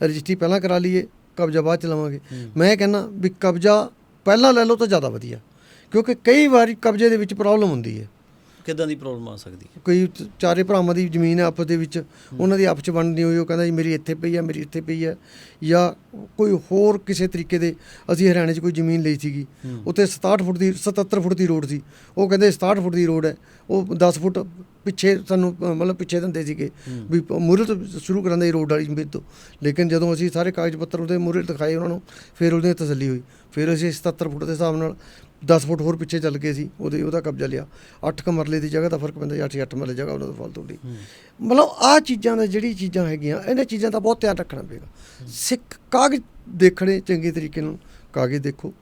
Registry ਪਹਿਲਾਂ ਕਰਾ ਲਈਏ ਕਬਜ਼ਾ ਬਾਅਦ ਚ ਲਵਾਂਗੇ। ਮੈਂ ਕਹਿੰਦਾ ਵੀ ਕਬਜ਼ਾ ਪਹਿਲਾਂ ਲੈ ਲਓ ਤਾਂ ਜ਼ਿਆਦਾ ਵਧੀਆ ਕਿਉਂਕਿ ਕਈ ਵਾਰੀ ਕਬਜ਼ੇ ਦੇ ਵਿੱਚ ਪ੍ਰੋਬਲਮ ਹੁੰਦੀ ਹੈ। ਕਿੱਦਾਂ ਦੀ ਪ੍ਰੋਬਲਮ ਆ ਸਕਦੀ ਹੈ? ਕੋਈ ਚਾਰੇ ਭਰਾਵਾਂ ਦੀ ਜ਼ਮੀਨ ਹੈ ਆਪਸ ਦੇ ਵਿੱਚ ਉਹਨਾਂ ਦੀ ਆਪਸ ਚ ਵੰਡ ਨਹੀਂ ਹੋਈ ਉਹ ਕਹਿੰਦਾ ਜੀ ਮੇਰੀ ਇੱਥੇ ਪਈ ਹੈ ਮੇਰੀ ਇੱਥੇ ਪਈ ਹੈ। ਜਾਂ ਕੋਈ ਹੋਰ ਕਿਸੇ ਤਰੀਕੇ ਦੇ ਅਸੀਂ ਹਰਿਆਣੇ 'ਚ ਕੋਈ ਜ਼ਮੀਨ ਲਈ ਸੀਗੀ ਉੱਥੇ 67 ਫੁੱਟ ਦੀ 77 ਫੁੱਟ ਦੀ ਰੋਡ ਸੀ। ਉਹ ਕਹਿੰਦੇ 67 ਫੁੱਟ ਦੀ ਰੋਡ ਹੈ ਉਹ 10 ਫੁੱਟ ਪਿੱਛੇ ਸਾਨੂੰ ਅ, ਮਤਲਬ ਪਿੱਛੇ ਦਿੰਦੇ ਸੀਗੇ ਵੀ ਮੂਰੇ ਤੋਂ ਸ਼ੁਰੂ ਕਰਾਂਦੇ ਸੀ ਰੋਡ ਵਾਲੀ ਜ਼ਮੀਨ ਤੋਂ। ਲੇਕਿਨ ਜਦੋਂ ਅਸੀਂ ਸਾਰੇ ਕਾਗਜ਼ ਪੱਤਰ ਉਹਦੇ ਮੂਰੇ ਦਿਖਾਏ ਉਹਨਾਂ ਨੂੰ ਫਿਰ ਉਹਦੀ ਤਸੱਲੀ ਹੋਈ। ਫਿਰ ਅਸੀਂ 77 ਫੁੱਟ ਦੇ ਹਿਸਾਬ ਨਾਲ 10 ਫੁੱਟ ਹੋਰ ਪਿੱਛੇ ਚੱਲ ਗਏ ਸੀ ਉਹਦੇ ਉਹਦਾ ਕਬਜ਼ਾ ਲਿਆ। 8 ਕ ਮਰਲੇ ਦੀ ਜਗ੍ਹਾ ਦਾ ਫ਼ਰਕ ਪੈਂਦਾ 8 8 ਮਰਲੇ ਜਗ੍ਹਾ ਉਹਨਾਂ ਦਾ ਫਾਲਤੂ ਦੀ। ਮਤਲਬ ਆ ਚੀਜ਼ਾਂ ਦਾ ਜਿਹੜੀ ਚੀਜ਼ਾਂ ਹੈਗੀਆਂ ਇਹਨਾਂ ਚੀਜ਼ਾਂ ਦਾ ਬਹੁਤ ਧਿਆਨ ਰੱਖਣਾ ਪਏਗਾ। ਸਿੱਖ ਕਾਗਜ਼ ਦੇਖਣੇ ਚੰਗੇ ਤਰੀਕੇ ਨਾਲ ਕਾਗਜ਼ ਦੇਖੋ।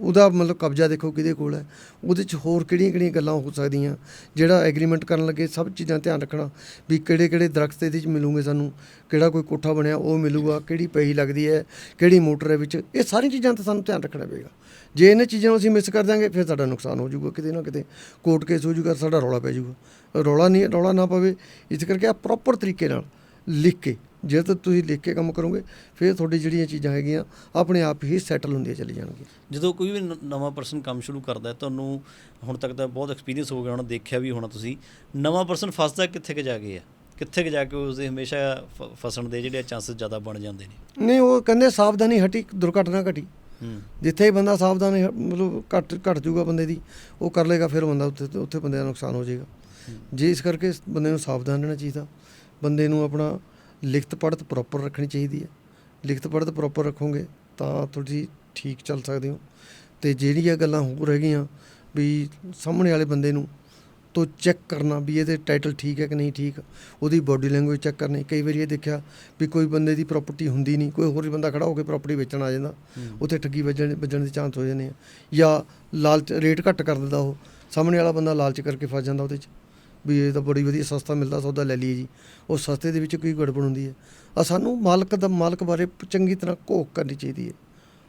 ਉਹਦਾ ਮਤਲਬ ਕਬਜ਼ਾ ਦੇਖੋ ਕਿਹਦੇ ਕੋਲ ਹੈ। ਉਹਦੇ ਚ ਹੋਰ ਕਿਹੜੀਆਂ ਕਿਹੜੀਆਂ ਗੱਲਾਂ ਹੋ ਸਕਦੀਆਂ? ਜਿਹੜਾ ਐਗਰੀਮੈਂਟ ਕਰਨ ਲੱਗੇ ਸਭ ਚੀਜ਼ਾਂ ਧਿਆਨ ਰੱਖਣਾ ਵੀ ਕਿਹੜੇ ਕਿਹੜੇ ਦਰਖਤ ਇਹਦੇ ਚ ਮਿਲੂਗੇ ਸਾਨੂੰ, ਕਿਹੜਾ ਕੋਈ ਕੋਠਾ ਬਣਿਆ ਉਹ ਮਿਲੂਗਾ, ਕਿਹੜੀ ਪਹੀ ਲੱਗਦੀ ਹੈ, ਕਿਹੜੀ ਮੋਟਰ ਹੈ ਵਿੱਚ, ਇਹ ਸਾਰੀਆਂ ਚੀਜ਼ਾਂ ਤਾਂ ਸਾਨੂੰ ਧਿਆਨ ਰੱਖਣਾ ਪਏਗਾ। ਜੇ ਇਹਨਾਂ ਚੀਜ਼ਾਂ ਨੂੰ ਅਸੀਂ ਮਿਸ ਕਰ ਦਾਂਗੇ ਫਿਰ ਸਾਡਾ ਨੁਕਸਾਨ ਹੋ ਜਾਊਗਾ ਕਿਤੇ ਨਾ ਕਿਤੇ ਕੋਰਟ ਕੇਸ ਹੋ ਜਾਊਗਾ, ਸਾਡਾ ਰੌਲਾ ਪੈ ਜਾਊਗਾ। ਰੌਲਾ ਨਹੀਂ, ਰੌਲਾ ਨਾ ਪਵੇ, ਇਸ ਕਰਕੇ ਆ ਪ੍ਰੋਪਰ ਤਰੀਕੇ ਨਾਲ ਲਿਖ ਕੇ ਜੇ ਤਾਂ ਤੁਸੀਂ ਲਿਖ ਕੇ ਕੰਮ ਕਰੋਗੇ ਫਿਰ ਤੁਹਾਡੀ ਜਿਹੜੀਆਂ ਚੀਜ਼ਾਂ ਹੈਗੀਆਂ ਆਪਣੇ ਆਪ ਹੀ ਸੈਟਲ ਹੁੰਦੀਆਂ ਚਲੀ ਜਾਣਗੀਆਂ। ਜਦੋਂ ਕੋਈ ਵੀ ਨਵਾਂ ਪਰਸਨ ਕੰਮ ਸ਼ੁਰੂ ਕਰਦਾ ਹੈ ਤੁਹਾਨੂੰ ਹੁਣ ਤੱਕ ਤਾਂ ਬਹੁਤ ਐਕਸਪੀਰੀਅੰਸ ਹੋ ਗਿਆ ਹੋਣਾ ਦੇਖਿਆ ਵੀ ਹੋਣਾ ਤੁਸੀਂ। ਨਵਾਂ ਪਰਸਨ ਫਸਦਾ ਕਿੱਥੇ ਕਿ ਜਾ ਕੇ ਆ ਕਿੱਥੇ ਕਿ ਜਾ ਕੇ ਉਸਦੇ ਹਮੇਸ਼ਾ ਫਸਣ ਦੇ ਜਿਹੜੇ ਚਾਂਸਸ ਜ਼ਿਆਦਾ ਬਣ ਜਾਂਦੇ ਨੇ? ਨਹੀਂ ਉਹ ਕਹਿੰਦੇ ਸਾਵਧਾਨੀ ਹਟੀ ਦੁਰਘਟਨਾ ਘਟੀ। ਜਿੱਥੇ ਹੀ ਬੰਦਾ ਸਾਵਧਾਨ ਮਤਲਬ ਘਟ ਘਟ ਜਾਊਗਾ ਬੰਦੇ ਦੀ ਉਹ ਕਰ ਲੇਗਾ ਫਿਰ ਬੰਦਾ ਉੱਥੇ ਉੱਥੇ ਬੰਦੇ ਦਾ ਨੁਕਸਾਨ ਹੋ ਜਾਏਗਾ। ਜੇ ਇਸ ਕਰਕੇ ਬੰਦੇ ਨੂੰ ਸਾਵਧਾਨ ਰਹਿਣਾ ਚਾਹੀਦਾ ਬੰਦੇ ਨੂੰ ਆਪਣਾ ਲਿਖਤ ਪੜ੍ਹਤ ਪ੍ਰੋਪਰ ਰੱਖਣੀ ਚਾਹੀਦੀ ਹੈ। ਲਿਖਤ ਪੜ੍ਹਤ ਪ੍ਰੋਪਰ ਰੱਖੋਗੇ ਤਾਂ ਤੁਸੀਂ ਠੀਕ ਚੱਲ ਸਕਦੇ ਹੋ। ਤੇ ਜਿਹੜੀਆਂ ਗੱਲਾਂ ਹੋਰ ਹੈਗੀਆਂ ਵੀ ਸਾਹਮਣੇ ਵਾਲੇ ਬੰਦੇ ਨੂੰ ਤੋਂ ਚੈੱਕ ਕਰਨਾ ਵੀ ਇਹਦੇ ਟਾਈਟਲ ਠੀਕ ਹੈ ਕਿ ਨਹੀਂ ਠੀਕ ਉਹਦੀ ਬਾਡੀ ਲੈਂਗੁਏਜ ਚੈੱਕ ਕਰਨੀ। ਕਈ ਵਾਰੀ ਇਹ ਦੇਖਿਆ ਵੀ ਕੋਈ ਬੰਦੇ ਦੀ ਪ੍ਰਾਪਰਟੀ ਹੁੰਦੀ ਨਹੀਂ ਕੋਈ ਹੋਰ ਹੀ ਬੰਦਾ ਖੜਾ ਹੋ ਕੇ ਪ੍ਰਾਪਰਟੀ ਵੇਚਣ ਆ ਜਾਂਦਾ ਉੱਥੇ ਠੱਗੀ ਵੱਜਣ ਵੱਜਣ ਦੇ ਚਾਂਸ ਹੋ ਜਾਂਦੇ ਆ ਜਾਂ ਲਾਲਚ ਰੇਟ ਘੱਟ ਕਰ ਦਿੰਦਾ ਉਹ ਸਾਹਮਣੇ ਵਾਲਾ ਬੰਦਾ ਲਾਲਚ ਕਰਕੇ ਫਸ ਜਾਂਦਾ ਉਹਦੇ 'ਚ। ਵੀ ਇਹ ਤਾਂ ਬੜੀ ਵਧੀਆ ਸਸਤਾ ਮਿਲਦਾ, ਸੌਦਾ ਲੈ ਲਈਏ ਜੀ। ਉਹ ਸਸਤੇ ਦੇ ਵਿੱਚ ਕੀ ਗੜਬੜ ਹੁੰਦੀ ਹੈ। ਆ ਸਾਨੂੰ ਮਾਲਕ ਦਾ, ਮਾਲਕ ਬਾਰੇ ਚੰਗੀ ਤਰ੍ਹਾਂ ਘੋਖ ਕਰਨੀ ਚਾਹੀਦੀ ਹੈ।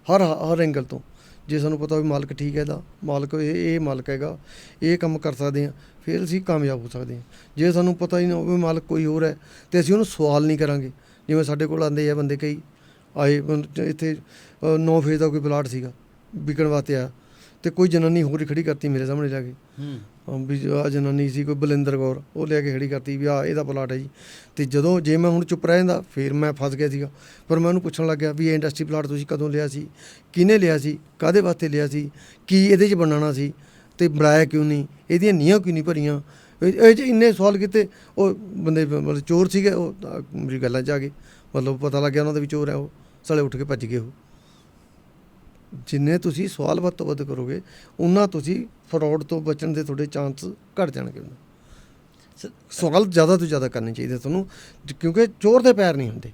ਹਰ ਹਰ ਐਂਗਲ ਤੋਂ। ਜੇ ਸਾਨੂੰ ਪਤਾ ਵੀ ਮਾਲਕ ਠੀਕ ਹੈ ਇਹਦਾ ਮਾਲਕ ਇਹ ਇਹ ਮਾਲਕ ਹੈਗਾ, ਇਹ ਕੰਮ ਕਰ ਸਕਦੇ ਹਾਂ, ਫਿਰ ਅਸੀਂ ਕਾਮਯਾਬ ਹੋ ਸਕਦੇ ਹਾਂ। ਜੇ ਸਾਨੂੰ ਪਤਾ ਹੀ ਨਾ ਹੋਵੇ ਮਾਲਕ ਕੋਈ ਹੋਰ ਹੈ, ਤੇ ਅਸੀਂ ਉਹਨੂੰ ਸਵਾਲ ਨਹੀਂ ਕਰਾਂਗੇ। ਜਿਵੇਂ ਸਾਡੇ ਕੋਲ ਆਂਦੇ ਆ ਬੰਦੇ ਕਈ, ਆਏ ਇੱਥੇ 9 ਫੇਜ਼ ਦਾ ਕੋਈ ਪਲਾਟ ਸੀਗਾ, ਵਿਕਣ ਵਾਸਤੇ ਆ ਤੇ ਕੋਈ ਜਨਾਨੀ ਹੋਰ ਹੀ ਖੜੀ ਕਰਤੀ ਮੇਰੇ ਸਾਹਮਣੇ ਜਾ ਕੇ। ਹੂੰ ਅਮ ਵੀ ਆ ਜਨਾਨੀ ਸੀ ਕੋਈ ਬਲਿੰਦਰ ਕੌਰ, ਉਹ ਲੈ ਕੇ ਖੜੀ ਕਰਤੀ ਵੀ ਆ ਇਹਦਾ ਪਲਾਟ ਹੈ ਜੀ। ਤੇ ਜਦੋਂ ਜੇ ਮੈਂ ਹੁਣ ਚੁੱਪ ਰਹਿ ਜਾਂਦਾ, ਫਿਰ ਮੈਂ ਫਸ ਗਿਆ ਸੀਗਾ। ਪਰ ਮੈਂ ਉਹਨੂੰ ਪੁੱਛਣ ਲੱਗਿਆ ਵੀ ਇਹ ਇੰਡਸਟਰੀ ਪਲਾਟ ਤੁਸੀਂ ਕਦੋਂ ਲਿਆ ਸੀ? ਕਿਹਨੇ ਲਿਆ ਸੀ? ਕਾਦੇ ਵਾਸਤੇ ਲਿਆ ਸੀ? ਕੀ ਇਹਦੇ 'ਚ ਬਣਾਉਣਾ ਸੀ? ਤੇ ਬਣਾਇਆ ਕਿਉਂ ਨਹੀਂ? ਇਹਦੀਆਂ ਨੀਹਾਂ ਕਿਉਂ ਨਹੀਂ ਭਰੀਆਂ? ਇਹ ਇਹ 'ਚ ਇੰਨੇ ਸਵਾਲ ਕੀਤੇ, ਉਹ ਬੰਦੇ ਮਤਲਬ ਚੋਰ ਸੀਗੇ, ਉਹ ਮੇਰੀ ਗੱਲਾਂ 'ਚ ਆ ਗਏ। ਮਤਲਬ ਪਤਾ ਲੱਗਿਆ ਉਹਨਾਂ ਦਾ ਵੀ ਚੋਰ ਹੈ ਉਹ। ਸਾਲੇ ਉੱਠ ਕੇ ਭੱਜ ਗਏ ਉਹ। ਜਿੰਨੇ ਤੁਸੀਂ ਸਵਾਲ ਵੱਧ ਤੋਂ ਵੱਧ ਕਰੋਗੇ ਉਹਨਾਂ ਤੁਸੀਂ ਫਰਾਡ ਤੋਂ ਬਚਣ ਦੇ ਤੁਹਾਡੇ ਚਾਂਸ ਘਟ ਜਾਣਗੇ। ਸਵਾਲ ਜ਼ਿਆਦਾ ਤੋਂ ਜ਼ਿਆਦਾ ਕਰਨੇ ਚਾਹੀਦੇ ਤੁਹਾਨੂੰ ਕਿਉਂਕਿ ਚੋਰ ਦੇ ਪੈਰ ਨਹੀਂ ਹੁੰਦੇ।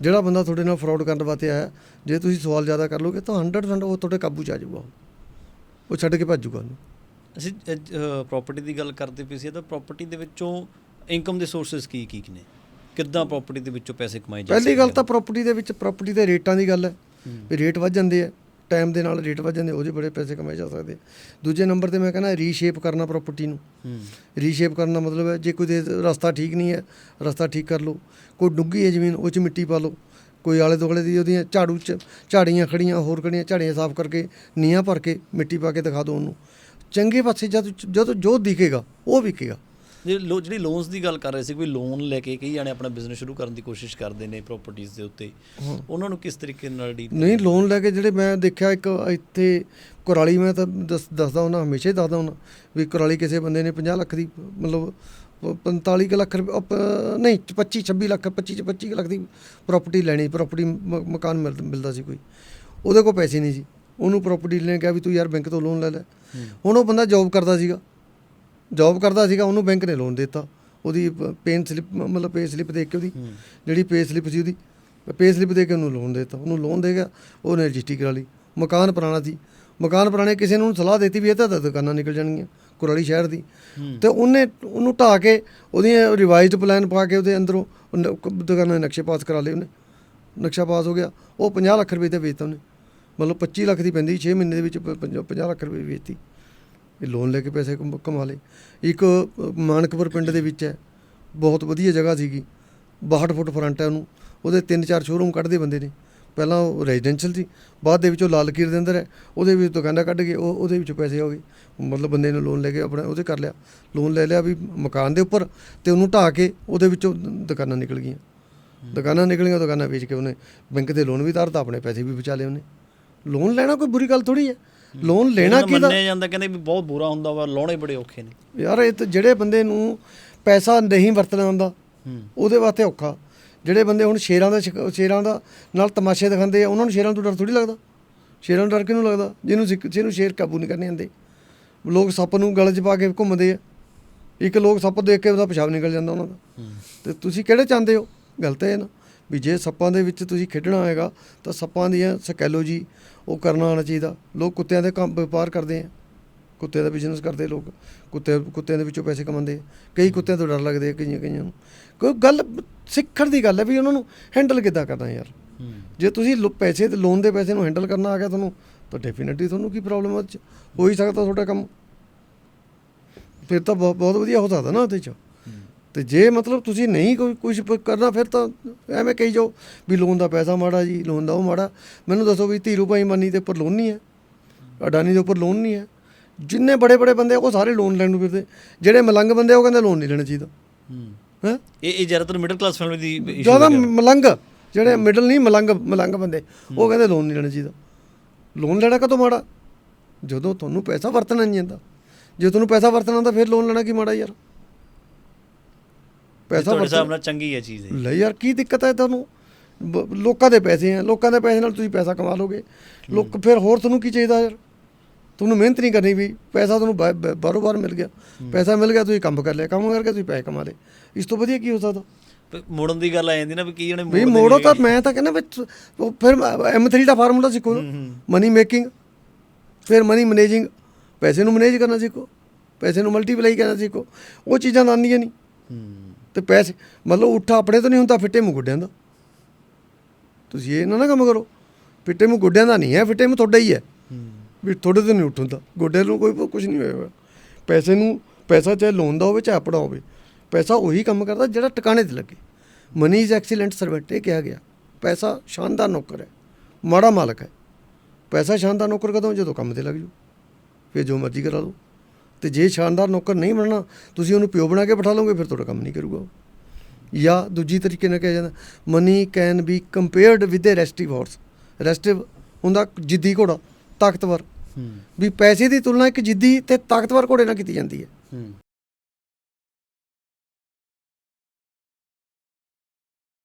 ਜਿਹੜਾ ਬੰਦਾ ਤੁਹਾਡੇ ਨਾਲ ਫਰਾਡ ਕਰਨ ਵਾਸਤੇ ਆਇਆ ਜੇ ਤੁਸੀਂ ਸਵਾਲ ਜ਼ਿਆਦਾ ਕਰ ਲੋਗੇ ਤਾਂ 100% ਉਹ ਤੁਹਾਡੇ ਕਾਬੂ ਚ ਆ ਜਾਊਗਾ। ਉਹ। ਛੱਡ ਕੇ ਭੱਜੂਗਾ ਉਹਨੂੰ। ਅਸੀਂ ਪ੍ਰਾਪਰਟੀ ਦੀ ਗੱਲ ਕਰਦੇ ਪਏ ਸੀ ਤਾਂ ਪ੍ਰਾਪਰਟੀ ਦੇ ਵਿੱਚੋਂ ਇਨਕਮ ਦੇ ਸੋਰਸਸ ਕੀ ਕੀ ਨੇ ਕਿੱਦਾਂ ਪ੍ਰਾਪਰਟੀ ਦੇ ਵਿੱਚੋਂ ਪੈਸੇ ਕਮਾਏ ਜਾ ਪਹਿਲੀ ਗੱਲ ਤਾਂ ਪ੍ਰਾਪਰਟੀ ਦੇ ਵਿੱਚ ਪ੍ਰਾਪਰਟੀ ਦੇ ਰੇਟਾਂ ਦੀ ਗੱਲ ਹੈ। ਹੂੰ। ਵੀ ਰੇਟ ਵੱਧ ਜਾਂਦੇ ਆ। ਟਾਈਮ ਦੇ ਨਾਲ ਰੇਟ ਵੱਧ ਜਾਂਦੇ ਉਹਦੇ ਬੜੇ ਪੈਸੇ ਕਮਾਏ ਜਾ ਸਕਦੇ। ਦੂਜੇ ਨੰਬਰ ਤੇ ਮੈਂ ਕਹਿੰਦਾ ਰੀਸ਼ੇਪ ਕਰਨਾ ਪ੍ਰਾਪਰਟੀ ਨੂੰ। ਹੂੰ। ਰੀਸ਼ੇਪ ਕਰਨ ਦਾ ਮਤਲਬ ਹੈ ਜੇ ਕੋਈ ਦੇ ਰਸਤਾ ਠੀਕ ਨਹੀਂ ਹੈ ਰਸਤਾ ਠੀਕ ਕਰ ਲਓ। ਕੋਈ ਡੁੱਗੀ ਹੈ ਜ਼ਮੀਨ ਉਹ 'ਚ ਮਿੱਟੀ ਪਾ ਲਓ। ਕੋਈ ਆਲੇ ਦੁਆਲੇ ਦੀ ਉਹਦੀਆਂ ਝਾੜੂ ਚ ਝਾੜੀਆਂ ਖੜੀਆਂ ਹੋਰ ਖੜੀਆਂ ਝਾੜੀਆਂ ਸਾਫ਼ ਕਰਕੇ ਨੀਹਾਂ ਭਰ ਕੇ ਮਿੱਟੀ ਪਾ ਕੇ ਦਿਖਾ ਦਿਓ ਉਹਨੂੰ। ਚੰਗੇ ਪਾਸੇ ਜਦ ਜਦੋਂ ਜੋ ਦਿਖੇਗਾ ਉਹ ਵਿਕੇਗਾ। ਜੇ ਲੋ ਜਿਹੜੀ ਲੋਨਸ ਦੀ ਗੱਲ ਕਰ ਰਹੇ ਸੀ ਕੋਈ ਲੋਨ ਲੈ ਕੇ ਕਈ ਜਾਣੇ ਆਪਣਾ ਬਿਜ਼ਨਸ ਸ਼ੁਰੂ ਕਰਨ ਦੀ ਕੋਸ਼ਿਸ਼ ਕਰਦੇ ਨੇ ਪ੍ਰਾਪਰਟੀਆਂ ਦੇ ਉੱਤੇ। ਉਹਨਾਂ ਨੂੰ ਕਿਸ ਤਰੀਕੇ ਨਾਲ ਡੀ ਨਹੀਂ ਲੋਨ ਲੈ ਕੇ ਜਿਹੜੇ ਮੈਂ ਦੇਖਿਆ ਇੱਕ ਇੱਥੇ ਕੁਰਾਲੀ ਮੈਂ ਤਾਂ ਦੱਸ- ਦੱਸਦਾ ਉਹਨਾਂ ਹਮੇਸ਼ਾ ਹੀ ਦੱਸਦਾ ਉਹਨਾਂ ਵੀ ਕੁਰਾਲੀ ਕਿਸੇ ਬੰਦੇ ਨੇ 50 ਲੱਖ ਦੀ ਮਤਲਬ ਪ- 45 ਕੁ ਲੱਖ ਰੁਪਏ ਨਹੀਂ 25 26 ਲੱਖ 25 ਚ 25 ਕੁ ਲੱਖ ਦੀ ਪ੍ਰਾਪਰਟੀ ਲੈਣੀ ਪ੍ਰਾਪਰਟੀ ਮਕਾਨ ਮਿਲ- ਮਿਲਦਾ ਸੀ ਕੋਈ। ਉਹਦੇ ਕੋਲ ਪੈਸੇ ਨਹੀਂ ਸੀ। ਉਹਨੂੰ ਪ੍ਰਾਪਰਟੀ ਲੈਣ ਕਿਹਾ ਵੀ ਤੂੰ ਯਾਰ ਬੈਂਕ ਤੋਂ ਲੋਨ ਲੈ ਲੈ। ਹੁਣ ਉਹ ਬੰਦਾ ਜੌਬ ਕਰਦਾ ਸੀਗਾ। ਜੌਬ ਕਰਦਾ ਸੀਗਾ ਉਹਨੂੰ ਬੈਂਕ ਨੇ ਲੋਨ ਦਿੱਤਾ। ਉਹਦੀ ਪੇਨ ਸਲਿੱਪ ਮਤਲਬ ਪੇ ਸਲਿੱਪ ਦੇਖ ਕੇ ਉਹਦੀ ਜਿਹੜੀ ਪੇ ਸਲਿੱਪ ਸੀ ਉਹਦੀ ਪੇ ਸਲਿੱਪ ਦੇ ਕੇ ਉਹਨੂੰ ਲੋਨ ਦਿੱਤਾ। ਉਹਨੂੰ ਲੋਨ ਦੇ ਗਿਆ ਉਹਨੇ ਰਜਿਸਟਰੀ ਕਰਾ ਲਈ। ਮਕਾਨ ਪੁਰਾਣਾ ਸੀ। ਮਕਾਨ ਪੁਰਾਣੇ ਕਿਸੇ ਨੂੰ ਸਲਾਹ ਦਿੱਤੀ ਵੀ ਇਹ ਤਾਂ ਦੁਕਾਨਾਂ ਨਿਕਲ ਜਾਣਗੀਆਂ ਕੁਰਾਲੀ ਸ਼ਹਿਰ ਦੀ। ਤੇ ਉਹਨੇ ਉਹਨੂੰ ਢਾਹ ਕੇ ਉਹਦੀਆਂ ਰਿਵਾਈਜ਼ਡ ਪਲਾਨ ਪਾ ਕੇ ਉਹਦੇ ਅੰਦਰੋਂ ਦੁਕਾਨਾਂ ਦੇ ਨਕਸ਼ੇ ਪਾਸ ਕਰਾ ਲਏ ਉਹਨੇ। ਨਕਸ਼ਾ ਪਾਸ ਹੋ ਗਿਆ। ਉਹ 50 ਲੱਖ ਰੁਪਏ ਤੇ ਵੇਚਤਾ ਉਹਨੇ। ਮਤਲਬ 25 ਲੱਖ ਦੀ ਪੈਂਦੀ 6 ਮਹੀਨੇ ਦੇ ਵਿੱਚ 50 ਲੱਖ ਰੁਪਏ ਵੇਚਤੀ। ਇਹ ਲੋਨ ਲੈ ਕੇ ਪੈਸੇ ਕਮ- ਕਮਾ ਲਏ। ਇੱਕ ਅ, ਮਾਨਕਪੁਰ ਪਿੰਡ ਦੇ ਵਿੱਚ ਹੈ। ਬਹੁਤ ਵਧੀਆ ਜਗ੍ਹਾ ਸੀਗੀ। 62 ਫੁੱਟ ਫਰੰਟ ਹੈ ਉਹਨੂੰ। ਉਹਦੇ ਤਿੰਨ ਚਾਰ ਸ਼ੋਰੂਮ ਕੱਢਦੇ ਬੰਦੇ ਨੇ। ਪਹਿਲਾਂ ਉਹ ਰੈਜ਼ੀਡੈਂਸ਼ੀਅਲ ਸੀ। ਬਾਅਦ ਦੇ ਵਿੱਚ ਉਹ ਲਾਲ ਕੀਰ ਦੇ ਅੰਦਰ ਹੈ। ਉਹਦੇ ਵਿੱਚ ਦੁਕਾਨਾਂ ਕੱਢ ਕੇ ਉਹ ਉਹਦੇ ਵਿੱਚ ਪੈਸੇ ਹੋ ਗਏ। ਮਤਲਬ ਬੰਦੇ ਨੇ ਲੋਨ ਲੈ ਕੇ ਆਪਣਾ ਉਹਦੇ ਕਰ ਲਿਆ। ਲੋਨ ਲੈ ਲਿਆ ਵੀ ਮਕਾਨ ਦੇ ਉੱਪਰ ਤੇ ਉਹਨੂੰ ਢਾਹ ਕੇ ਉਹਦੇ ਵਿੱਚੋਂ ਦੁਕਾਨਾਂ ਨਿਕਲ ਗਈਆਂ। ਦੁਕਾਨਾਂ ਨਿਕਲੀਆਂ ਦੁਕਾਨਾਂ ਵੇਚ ਕੇ ਉਹਨੇ ਬੈਂਕ ਦੇ ਲੋਨ ਵੀ ਤਾਰਤਾ ਆਪਣੇ ਪੈਸੇ ਵੀ ਬਚਾ ਲਏ ਉਹਨੇ। ਲੋਨ ਲੈਣਾ ਕੋਈ ਬੁਰੀ ਗੱਲ ਥੋੜੀ ਹੈ। ਲੋਨ ਲੈਣਾ ਨੂੰ ਕਿਹਦਾ? ਮੰਨਿਆ ਜਾਂਦਾ ਕਹਿੰਦੇ ਵੀ ਬਹੁਤ ਬੁਰਾ ਹੁੰਦਾ ਵਾ ਲਾਉਣੇ ਬੜੇ ਔਖੇ ਨੇ। ਯਾਰ ਇਹ ਤਾਂ ਜਿਹੜੇ ਬੰਦੇ ਨੂੰ ਪੈਸਾ ਨਹੀਂ ਵਰਤਣਾ ਆਉਂਦਾ ਹੂੰ। ਉਹਦੇ ਵਾਸਤੇ ਔਖਾ। ਜਿਹੜੇ ਬੰਦੇ ਹੁਣ ਸ਼ੇਰਾਂ ਦਾ ਸ਼ੇਰਾਂ ਦਾ ਨਾਲ ਤਮਾਸ਼ੇ ਦਿਖਾਉਂਦੇ ਆ ਉਹਨਾਂ ਨੂੰ ਸ਼ੇਰਾਂ ਤੋਂ ਡਰ ਥੋੜੀ ਲੱਗਦਾ। ਸ਼ੇਰਾਂ ਤੋਂ ਡਰ ਕਿਹਨੂੰ ਲੱਗਦਾ? ਜਿਹਨੂੰ ਸਿੱਖ- ਜਿਹਨੂੰ ਸ਼ੇਰ ਕਾਬੂ ਨਹੀਂ ਕਰਨੇ ਆਉਂਦੇ। ਲੋਕ ਸੱਪ ਨੂੰ ਗਲ 'ਚ ਪਾ ਕੇ ਘੁੰਮਦੇ ਆ। ਇੱਕ ਲੋਕ ਸੱਪ ਦੇਖ ਕੇ ਉਹਦਾ ਪਿਸ਼ਾਬ ਨਿਕਲ ਜਾਂਦਾ ਉਹਨਾਂ ਦਾ। ਤੇ ਤੁਸੀਂ ਕਿਹੜੇ ਚਾਹੁੰਦੇ ਹੋ? ਗਲਤ ਹੈ ਨਾ। ਵੀ ਜੇ ਸੱਪਾਂ ਦੇ ਵਿੱਚ ਤੁਸੀਂ ਖੇਡਣਾ ਹੋਏਗਾ ਤਾਂ ਸੱਪਾਂ ਦੀਆਂ ਸਕੈਲੋਜੀ ਉਹ ਕਰਨਾ ਆਉਣਾ ਚਾਹੀਦਾ। ਲੋਕ ਕੁੱਤਿਆਂ ਦੇ ਕੰਮ ਵਪਾਰ ਕਰਦੇ ਆ। ਕੁੱਤਿਆਂ ਦਾ ਬਿਜ਼ਨਸ ਕਰਦੇ ਲੋਕ। ਕੁੱਤੇ ਕੁੱਤਿਆਂ ਦੇ ਵਿੱਚੋਂ ਪੈਸੇ ਕਮਾਉਂਦੇ ਆ। ਕਈ ਕੁੱਤਿਆਂ ਤੋਂ ਡਰ ਲੱਗਦੇ ਆ ਕਈਆਂ ਕਈਆਂ ਨੂੰ। ਕੋਈ ਗੱਲ ਸਿੱਖਣ ਦੀ ਗੱਲ ਹੈ ਵੀ ਉਹਨਾਂ ਨੂੰ ਹੈਂਡਲ ਕਿੱਦਾਂ ਕਰਨਾ ਯਾਰ। ਜੇ ਤੁਸੀਂ ਪੈਸੇ ਤੇ ਲੋਨ ਦੇ ਪੈਸੇ ਨੂੰ ਹੈਂਡਲ ਕਰਨਾ ਆ ਗਿਆ ਤੁਹਾਨੂੰ ਤਾਂ ਡੈਫੀਨਿਟਲੀ ਤੁਹਾਨੂੰ ਕੀ ਪ੍ਰੋਬਲਮ 'ਚ? ਹੋ ਹੀ ਸਕਦਾ ਤੁਹਾਡਾ ਕੰਮ। ਫਿਰ ਤਾਂ ਬਹੁਤ ਵਧੀਆ ਹੋ ਸਕਦਾ ਨਾ ਉਹਦੇ 'ਚ। ਤੇ ਜੇ ਮਤਲਬ ਤੁਸੀਂ ਨਹੀਂ ਕੋਈ ਕੁਝ ਕਰਨਾ ਫਿਰ ਤਾਂ ਐਵੇਂ ਕਹੀ ਜਾਓ ਵੀ ਲੋਨ ਦਾ ਪੈਸਾ ਮਾੜਾ ਜੀ ਲੋਨ ਦਾ ਉਹ ਮਾੜਾ। ਮੈਨੂੰ ਦੱਸੋ ਵੀ ਧੀਰੂ ਭਾਈ ਮੰਨੀ ਦੇ ਉੱਪਰ ਲੋਨ ਨਹੀਂ ਹੈ। ਅਡਾਨੀ ਦੇ ਉੱਪਰ ਲੋਨ ਨਹੀਂ ਹੈ। ਜਿੰਨੇ ਬੜੇ ਬੜੇ ਬੰਦੇ ਉਹ ਸਾਰੇ ਲੋਨ ਲੈਣ ਨੂੰ ਫਿਰਦੇ। ਜਿਹੜੇ ਮਲੰਗ ਬੰਦੇ ਉਹ ਕਹਿੰਦੇ ਲੋਨ ਨਹੀਂ ਲੈਣਾ ਚਾਹੀਦਾ। ਹੂੰ। ਇਹ ਇਹ ਜ਼ਿਆਦਾਤਰ ਮਿਡਲ ਕਲਾਸ ਫੈਮਿਲੀ ਦੀ ਜ਼ਿਆਦਾ। ਮਲੰਗ ਜਿਹੜੇ ਮਿਡਲ ਨਹੀਂ ਮਲੰਗ ਮਲੰਗ ਬੰਦੇ ਉਹ ਕਹਿੰਦੇ ਲੋਨ ਨਹੀਂ ਲੈਣਾ ਚਾਹੀਦਾ। ਲੋਨ ਲੈਣਾ ਕਦੋਂ ਮਾੜਾ? ਜਦੋਂ ਤੁਹਾਨੂੰ ਪੈਸਾ ਵਰਤਣਾ ਨਹੀਂ ਆਉਂਦਾ। ਜੇ ਤੁਹਾਨੂੰ ਪੈਸਾ ਵਰਤਣਾ ਆਉਂਦਾ ਫਿਰ ਲੋਨ ਲੈਣਾ ਕੀ ਮਾੜਾ ਯਾਰ? ਇਹ ਤੁਹਾਡੇ ਹਿਸਾਬ ਨਾਲ ਚੰਗੀ ਹੈ ਚੀਜ਼ ਇਹ। ਲੈ ਯਾਰ ਕੀ ਦਿੱਕਤ ਹੈ ਤੁਹਾਨੂੰ? ਬ- ਲੋਕਾਂ ਦੇ ਪੈਸੇ ਆ ਲੋਕਾਂ ਦੇ ਪੈਸੇ ਨਾਲ ਤੁਸੀਂ ਪੈਸਾ ਕਮਾ ਲੋਗੇ। ਲੋਕ ਫਿਰ ਹੋਰ ਤੁਹਾਨੂੰ ਕੀ ਚਾਹੀਦਾ ਯਾਰ? ਤੁਹਾਨੂੰ ਮਿਹਨਤ ਨਹੀਂ ਕਰਨੀ ਵੀ ਪੈਸਾ ਤੁਹਾਨੂੰ ਬਾ- ਬਾ- ਬਾਹਰੋਂ ਬਾਹਰ ਮਿਲ ਗਿਆ। ਪੈਸਾ ਮਿਲ ਗਿਆ ਤੁਸੀਂ ਕੰਮ ਕਰ ਲਿਆ ਕੰਮ ਕਰਕੇ ਤੁਸੀਂ ਪੈਸੇ ਕਮਾ ਲਏ। ਇਸ ਤੋਂ ਵਧੀਆ ਕੀ ਹੋ ਸਕਦਾ? ਪਰ ਮੁੜਨ ਦੀ ਗੱਲ ਆ ਜਾਂਦੀ ਨਾ ਵੀ ਕੀ ਉਹਨੇ ਵੀ ਮੋੜਦੇ ਮੋੜੋ ਤਾਂ। ਮੈਂ ਤਾਂ ਕਹਿੰਦਾ ਵੀ ਤੁ- ਉਹ ਫਿਰ M3 ਦਾ ਫਾਰਮੂਲਾ ਸਿੱਖੋ ਮਨੀ ਮੇਕਿੰਗ ਫਿਰ ਮਨੀ ਮੈਨੇਜਿੰਗ ਪੈਸੇ ਨੂੰ ਮੈਨੇਜ ਕਰਨਾ ਸਿੱਖੋ। ਪੈਸੇ ਨੂੰ ਮਲਟੀਪਲਾਈ ਕਰਨਾ ਸਿੱਖੋ। ਉਹ ਚੀਜ਼ਾਂ ਤਾਂ ਆਉਂਦੀਆਂ ਨਹੀਂ। ਹੂੰ। ਤੇ ਪੈਸੇ, ਮਤਲਬ ਉੱਠਾ ਆਪਣੇ ਤੋਂ ਨਹੀਂ ਹੁੰਦਾ, ਫਿੱਟੇ ਮੂੰਹ ਗੁੱਡਿਆਂ ਦਾ ਤੁਸੀਂ ਇਹ ਨਾ ਨਾ ਕੰਮ ਕਰੋ। ਫਿੱਟੇ ਮੂੰਹ ਗੁੱਡਿਆਂ ਦਾ ਨਹੀਂ ਹੈ, ਫਿੱਟੇ ਮੂੰਹ ਤੁਹਾਡਾ ਹੀ ਹੈ। ਵੀ ਤੁਹਾਡੇ ਤੋਂ ਨਹੀਂ ਉੱਠਦਾ। ਗੋਡੇ ਨੂੰ ਕੋਈ ਕੁਝ ਨਹੀਂ ਹੋਇਆ ਹੋਇਆ। ਪੈਸੇ ਨੂੰ, ਪੈਸਾ ਚਾਹੇ ਲੋਨ ਦਾ ਹੋਵੇ, ਚਾਹੇ ਆਪਣਾ ਹੋਵੇ, ਪੈਸਾ ਉਹੀ ਕੰਮ ਕਰਦਾ ਜਿਹੜਾ ਟਿਕਾਣੇ ਤੇ ਲੱਗੇ। ਮਨੀ ਇਜ਼ ਐਕਸੀਲੈਂਟ ਸਰਵੈਂਟ ਇਹ ਕਿਹਾ ਗਿਆ। ਪੈਸਾ ਸ਼ਾਨਦਾਰ ਨੌਕਰ ਹੈ। ਮਾੜਾ ਮਾਲਕ ਹੈ। ਪੈਸਾ ਸ਼ਾਨਦਾਰ ਨੌਕਰ ਕਦੋਂ? ਜਦੋਂ ਕੰਮ ਤੇ ਲੱਗ ਜੂ। ਫਿਰ ਜੋ ਮਰਜ਼ੀ ਕਰਾ ਲਓ। ਤੇ ਜੇ ਸ਼ਾਨਦਾਰ ਨੌਕਰ ਨਹੀਂ ਬਣਨਾ ਤੁਸੀਂ ਉਹਨੂੰ ਪਿਓ ਬਣਾ ਕੇ ਬਿਠਾ ਲਓਗੇ ਫਿਰ ਤੁਹਾਡਾ ਕੰਮ ਨਹੀਂ ਕਰੂਗਾ ਜਾਂ ਦੂਜੀ ਤਰੀਕੇ ਨਾਲ ਕਿਹਾ ਜਾਂਦਾ money can be compared with a restive horse restive ਹੁੰਦਾ ਜਿੱਦੀ ਘੋੜਾ ਤਾਕਤਵਰ। ਵੀ ਪੈਸੇ ਦੀ ਤੁਲਨਾ ਇੱਕ ਜਿੱਦੀ ਤੇ ਤਾਕਤਵਰ ਘੋੜੇ ਨਾਲ ਕੀਤੀ ਜਾਂਦੀ ਹੂੰ।